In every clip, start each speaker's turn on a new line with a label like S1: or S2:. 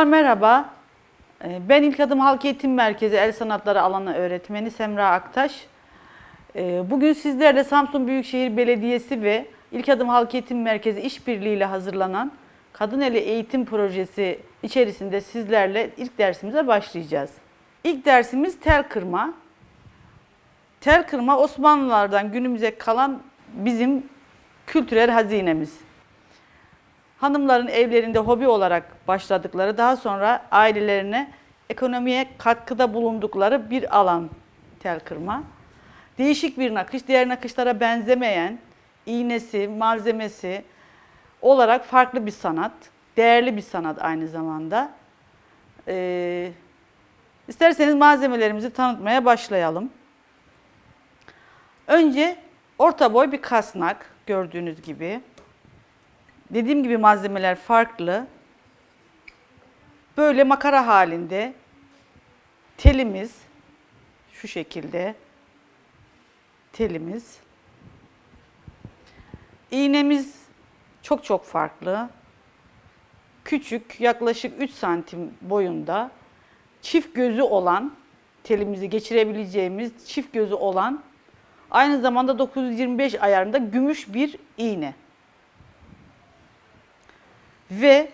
S1: Hanımlar merhaba. Ee, Ben İlk Adım Halk Eğitim Merkezi El Sanatları alanı öğretmeni Semra Aktaş. Ee, Bugün sizlerle Samsun Büyükşehir Belediyesi ve İlk Adım Halk Eğitim Merkezi işbirliğiyle hazırlanan Kadın Eli Eğitim Projesi içerisinde sizlerle ilk dersimize başlayacağız. İlk dersimiz tel kırma. Tel kırma Osmanlılardan günümüze kalan bizim kültürel hazinemiz. Hanımların evlerinde hobi olarak başladıkları, daha sonra ailelerine ekonomiye katkıda bulundukları bir alan tel kırma. Değişik bir nakış, diğer nakışlara benzemeyen, iğnesi, malzemesi olarak farklı bir sanat. Değerli bir sanat aynı zamanda. Ee, isterseniz malzemelerimizi tanıtmaya başlayalım. Önce orta boy bir kasnak gördüğünüz gibi. Dediğim gibi malzemeler farklı. Böyle makara halinde telimiz şu şekilde telimiz. İğnemiz çok çok farklı. Küçük yaklaşık 3 santim boyunda çift gözü olan telimizi geçirebileceğimiz çift gözü olan aynı zamanda 925 ayarında gümüş bir iğne ve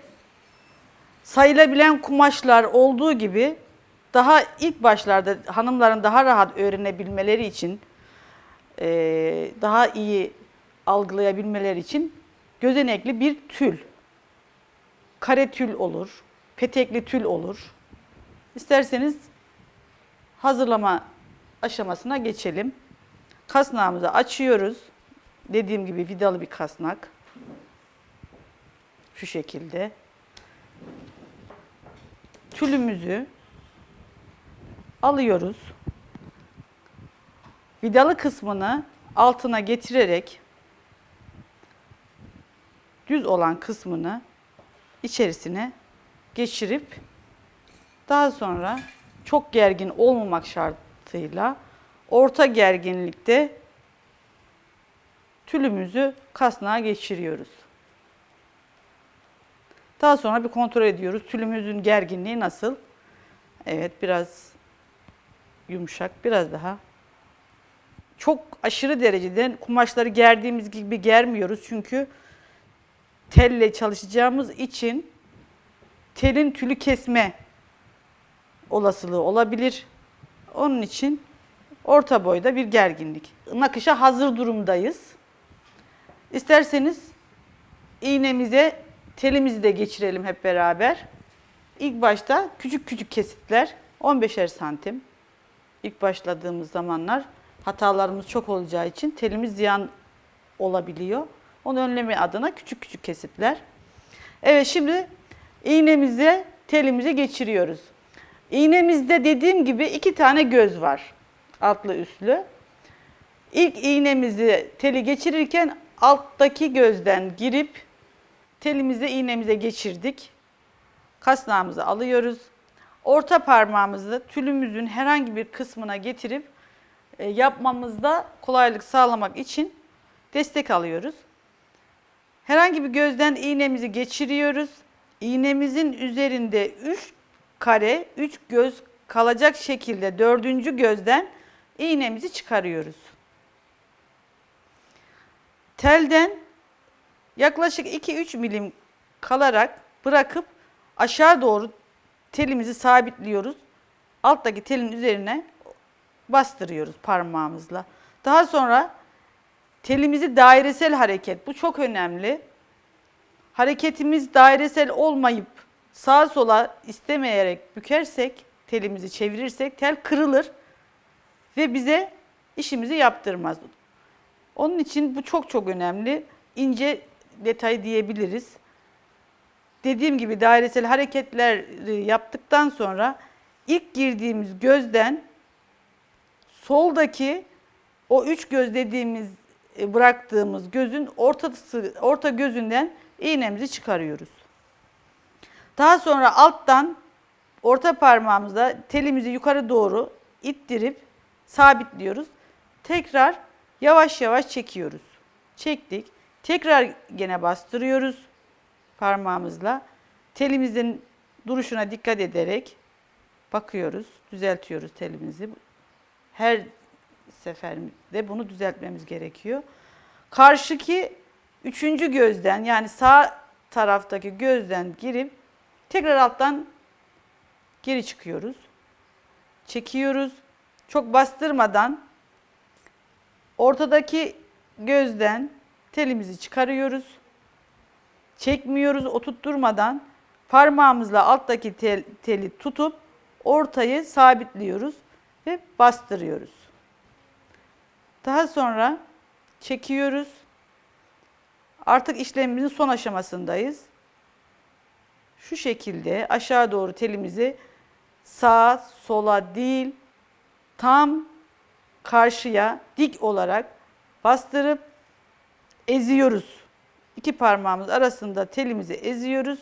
S1: sayılabilen kumaşlar olduğu gibi daha ilk başlarda hanımların daha rahat öğrenebilmeleri için, eee, daha iyi algılayabilmeleri için gözenekli bir tül, kare tül olur, petekli tül olur. İsterseniz hazırlama aşamasına geçelim. Kasnağımızı açıyoruz. Dediğim gibi vidalı bir kasnak. Şu şekilde. Tülümüzü alıyoruz. Vidalı kısmını altına getirerek düz olan kısmını içerisine geçirip daha sonra çok gergin olmamak şartıyla orta gerginlikte tülümüzü kasnağa geçiriyoruz. Daha sonra bir kontrol ediyoruz. Tülümüzün gerginliği nasıl? Evet biraz yumuşak, biraz daha. Çok aşırı derecede kumaşları gerdiğimiz gibi germiyoruz. Çünkü telle çalışacağımız için telin tülü kesme olasılığı olabilir. Onun için orta boyda bir gerginlik. Nakışa hazır durumdayız. İsterseniz iğnemize telimizi de geçirelim hep beraber. İlk başta küçük küçük kesitler 15'er santim. İlk başladığımız zamanlar hatalarımız çok olacağı için telimiz ziyan olabiliyor. Onu önleme adına küçük küçük kesitler. Evet şimdi iğnemize telimizi geçiriyoruz. İğnemizde dediğim gibi iki tane göz var. Altlı üstlü. İlk iğnemizi teli geçirirken alttaki gözden girip telimizi iğnemize geçirdik. Kasnağımızı alıyoruz. Orta parmağımızı tülümüzün herhangi bir kısmına getirip e, yapmamızda kolaylık sağlamak için destek alıyoruz. Herhangi bir gözden iğnemizi geçiriyoruz. İğnemizin üzerinde 3 kare, 3 göz kalacak şekilde dördüncü gözden iğnemizi çıkarıyoruz. Telden yaklaşık 2-3 milim kalarak bırakıp aşağı doğru telimizi sabitliyoruz. Alttaki telin üzerine bastırıyoruz parmağımızla. Daha sonra telimizi dairesel hareket, bu çok önemli. Hareketimiz dairesel olmayıp sağa sola istemeyerek bükersek, telimizi çevirirsek tel kırılır ve bize işimizi yaptırmaz. Onun için bu çok çok önemli. İnce detay diyebiliriz. Dediğim gibi dairesel hareketler yaptıktan sonra ilk girdiğimiz gözden soldaki o üç göz dediğimiz e, bıraktığımız gözün ortası orta gözünden iğnemizi çıkarıyoruz. Daha sonra alttan orta parmağımızla telimizi yukarı doğru ittirip sabitliyoruz. Tekrar yavaş yavaş çekiyoruz. Çektik. Tekrar gene bastırıyoruz parmağımızla. Telimizin duruşuna dikkat ederek bakıyoruz, düzeltiyoruz telimizi. Her seferinde bunu düzeltmemiz gerekiyor. Karşıki üçüncü gözden yani sağ taraftaki gözden girip tekrar alttan geri çıkıyoruz. Çekiyoruz. Çok bastırmadan ortadaki gözden telimizi çıkarıyoruz. Çekmiyoruz oturtturmadan parmağımızla alttaki tel- teli tutup ortayı sabitliyoruz ve bastırıyoruz. Daha sonra çekiyoruz. Artık işlemimizin son aşamasındayız. Şu şekilde aşağı doğru telimizi sağa sola değil tam karşıya dik olarak bastırıp eziyoruz. İki parmağımız arasında telimizi eziyoruz.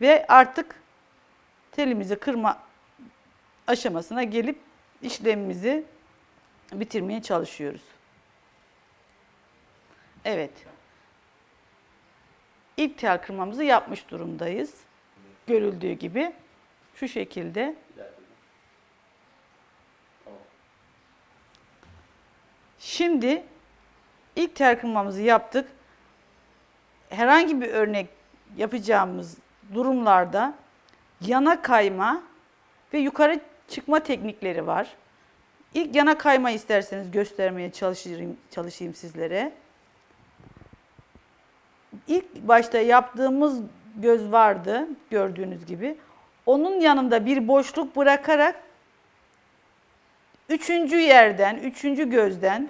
S1: Ve artık telimizi kırma aşamasına gelip işlemimizi bitirmeye çalışıyoruz. Evet. İlk tel kırmamızı yapmış durumdayız. Görüldüğü gibi şu şekilde. Şimdi ilk tel kırmamızı yaptık. Herhangi bir örnek yapacağımız durumlarda yana kayma ve yukarı çıkma teknikleri var. İlk yana kayma isterseniz göstermeye çalışayım, çalışayım sizlere. İlk başta yaptığımız göz vardı gördüğünüz gibi. Onun yanında bir boşluk bırakarak üçüncü yerden, üçüncü gözden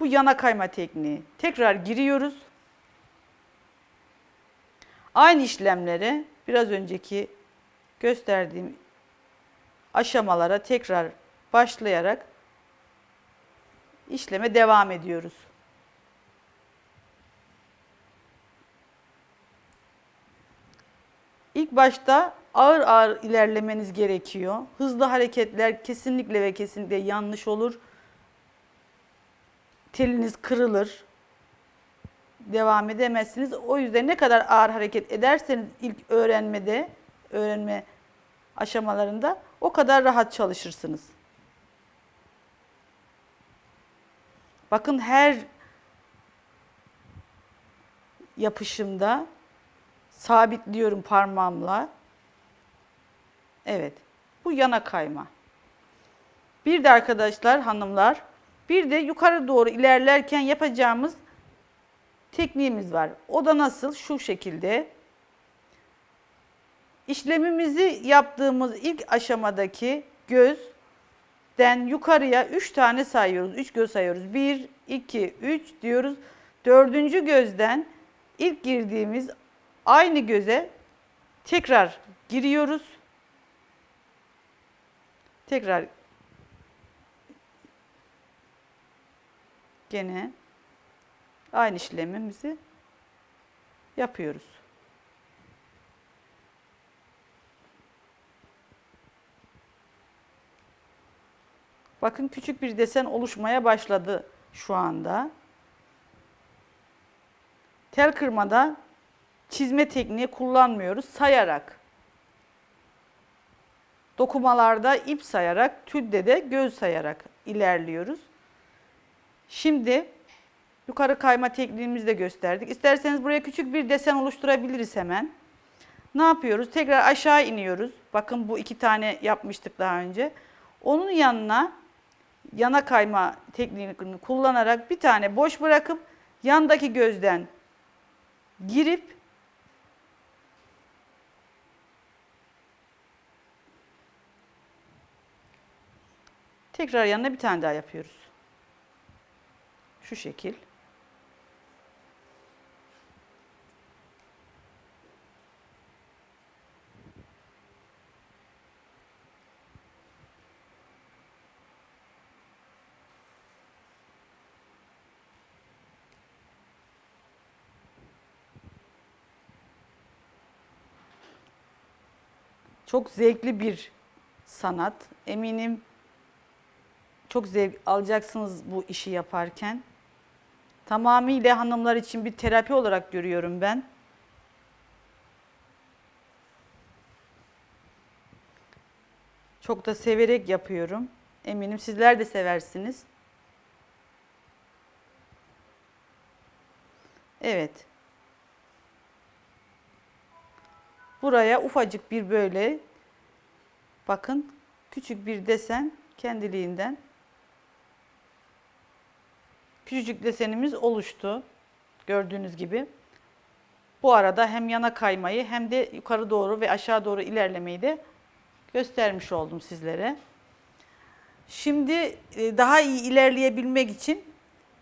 S1: bu yana kayma tekniği. Tekrar giriyoruz. Aynı işlemleri biraz önceki gösterdiğim aşamalara tekrar başlayarak işleme devam ediyoruz. İlk başta ağır ağır ilerlemeniz gerekiyor. Hızlı hareketler kesinlikle ve kesinlikle yanlış olur. Teliniz kırılır. Devam edemezsiniz. O yüzden ne kadar ağır hareket ederseniz ilk öğrenmede, öğrenme aşamalarında o kadar rahat çalışırsınız. Bakın her yapışımda sabitliyorum parmağımla. Evet. Bu yana kayma. Bir de arkadaşlar, hanımlar, bir de yukarı doğru ilerlerken yapacağımız tekniğimiz var. O da nasıl? Şu şekilde. İşlemimizi yaptığımız ilk aşamadaki gözden yukarıya 3 tane sayıyoruz. 3 göz sayıyoruz. 1, 2, 3 diyoruz. Dördüncü gözden ilk girdiğimiz aynı göze tekrar giriyoruz. Tekrar gene aynı işlemimizi yapıyoruz. Bakın küçük bir desen oluşmaya başladı şu anda. Tel kırmada çizme tekniği kullanmıyoruz. Sayarak. Dokumalarda ip sayarak, tülde de göz sayarak ilerliyoruz. Şimdi yukarı kayma tekniğimizi de gösterdik. İsterseniz buraya küçük bir desen oluşturabiliriz hemen. Ne yapıyoruz? Tekrar aşağı iniyoruz. Bakın bu iki tane yapmıştık daha önce. Onun yanına yana kayma tekniğini kullanarak bir tane boş bırakıp yandaki gözden girip tekrar yanına bir tane daha yapıyoruz. Şu şekil. Çok zevkli bir sanat. Eminim çok zevk alacaksınız bu işi yaparken. Tamamıyla hanımlar için bir terapi olarak görüyorum ben. Çok da severek yapıyorum. Eminim sizler de seversiniz. Evet. Buraya ufacık bir böyle bakın küçük bir desen kendiliğinden küçücük desenimiz oluştu. Gördüğünüz gibi. Bu arada hem yana kaymayı hem de yukarı doğru ve aşağı doğru ilerlemeyi de göstermiş oldum sizlere. Şimdi e, daha iyi ilerleyebilmek için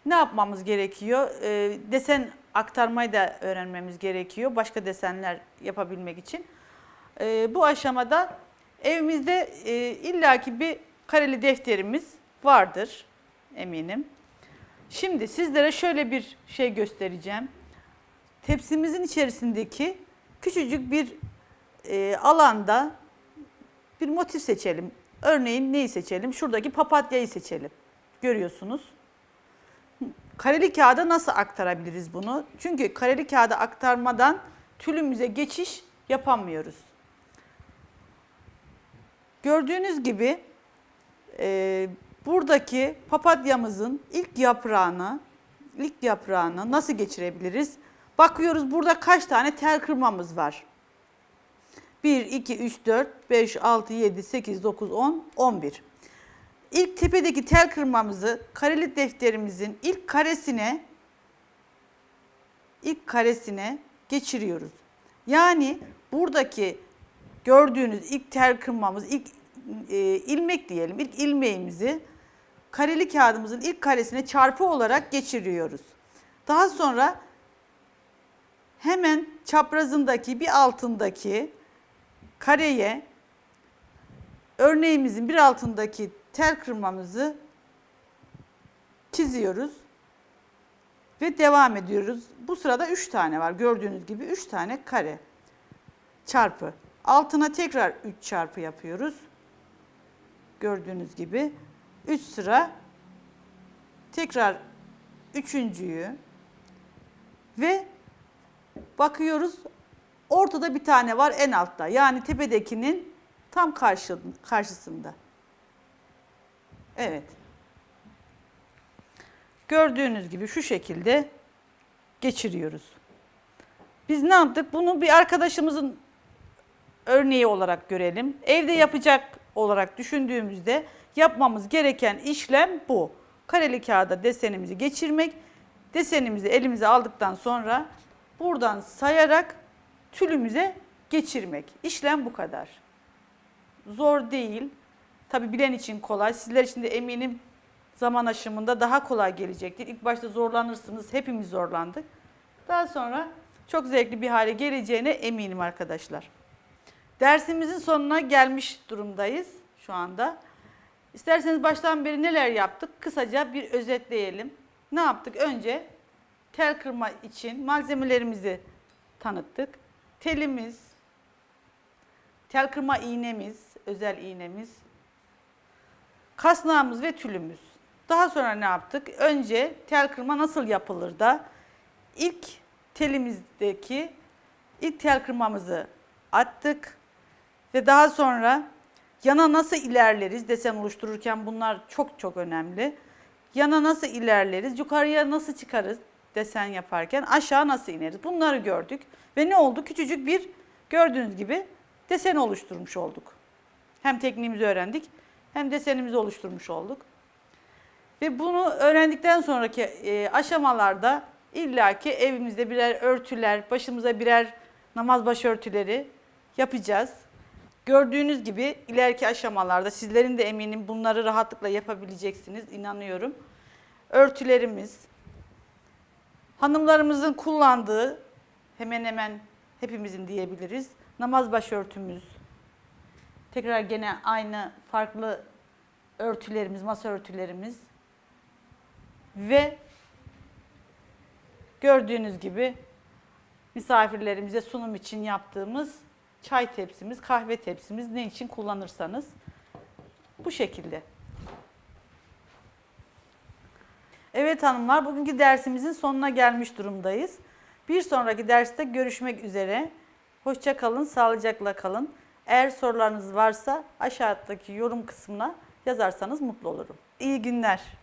S1: ne yapmamız gerekiyor? E, Desen aktarmayı da öğrenmemiz gerekiyor. Başka desenler yapabilmek için. E, Bu aşamada evimizde illaki bir kareli defterimiz vardır eminim. Şimdi sizlere şöyle bir şey göstereceğim. Tepsimizin içerisindeki küçücük bir e, alanda bir motif seçelim. Örneğin neyi seçelim? Şuradaki papatyayı seçelim. Görüyorsunuz. Kareli kağıda nasıl aktarabiliriz bunu? Çünkü kareli kağıda aktarmadan tülümüze geçiş yapamıyoruz. Gördüğünüz gibi e, buradaki papatyamızın ilk yaprağını ilk yaprağını nasıl geçirebiliriz? Bakıyoruz burada kaç tane tel kırmamız var. 1, 2, 3, 4, 5, 6, 7, 8, 9, 10, 11. İlk tepedeki tel kırmamızı kareli defterimizin ilk karesine ilk karesine geçiriyoruz. Yani buradaki gördüğünüz ilk tel kırmamız, ilk e, ilmek diyelim, ilk ilmeğimizi kareli kağıdımızın ilk karesine çarpı olarak geçiriyoruz. Daha sonra hemen çaprazındaki bir altındaki kareye örneğimizin bir altındaki tel kırmamızı çiziyoruz ve devam ediyoruz. Bu sırada 3 tane var. Gördüğünüz gibi 3 tane kare çarpı. Altına tekrar 3 çarpı yapıyoruz. Gördüğünüz gibi 3 sıra tekrar üçüncüyü ve bakıyoruz ortada bir tane var en altta. Yani tepedekinin tam karşı, karşısında. Evet. Gördüğünüz gibi şu şekilde geçiriyoruz. Biz ne yaptık? Bunu bir arkadaşımızın örneği olarak görelim. Evde yapacak olarak düşündüğümüzde yapmamız gereken işlem bu. Kareli kağıda desenimizi geçirmek. Desenimizi elimize aldıktan sonra buradan sayarak tülümüze geçirmek. İşlem bu kadar. Zor değil. Tabi bilen için kolay. Sizler için de eminim zaman aşımında daha kolay gelecektir. İlk başta zorlanırsınız. Hepimiz zorlandık. Daha sonra çok zevkli bir hale geleceğine eminim arkadaşlar. Dersimizin sonuna gelmiş durumdayız şu anda. İsterseniz baştan beri neler yaptık? Kısaca bir özetleyelim. Ne yaptık? Önce tel kırma için malzemelerimizi tanıttık. Telimiz, tel kırma iğnemiz, özel iğnemiz, kasnağımız ve tülümüz. Daha sonra ne yaptık? Önce tel kırma nasıl yapılır da ilk telimizdeki ilk tel kırmamızı attık ve daha sonra yana nasıl ilerleriz desen oluştururken bunlar çok çok önemli. Yana nasıl ilerleriz, yukarıya nasıl çıkarız desen yaparken aşağı nasıl ineriz bunları gördük. Ve ne oldu? Küçücük bir gördüğünüz gibi desen oluşturmuş olduk. Hem tekniğimizi öğrendik hem desenimizi oluşturmuş olduk. Ve bunu öğrendikten sonraki e, aşamalarda illaki evimizde birer örtüler, başımıza birer namaz başörtüleri yapacağız. Gördüğünüz gibi ileriki aşamalarda sizlerin de eminim bunları rahatlıkla yapabileceksiniz inanıyorum. Örtülerimiz, hanımlarımızın kullandığı hemen hemen hepimizin diyebiliriz. Namaz başörtümüz. Tekrar gene aynı farklı örtülerimiz, masa örtülerimiz. Ve gördüğünüz gibi misafirlerimize sunum için yaptığımız çay tepsimiz, kahve tepsimiz ne için kullanırsanız bu şekilde. Evet hanımlar bugünkü dersimizin sonuna gelmiş durumdayız. Bir sonraki derste görüşmek üzere. Hoşça kalın, sağlıcakla kalın. Eğer sorularınız varsa aşağıdaki yorum kısmına yazarsanız mutlu olurum. İyi günler.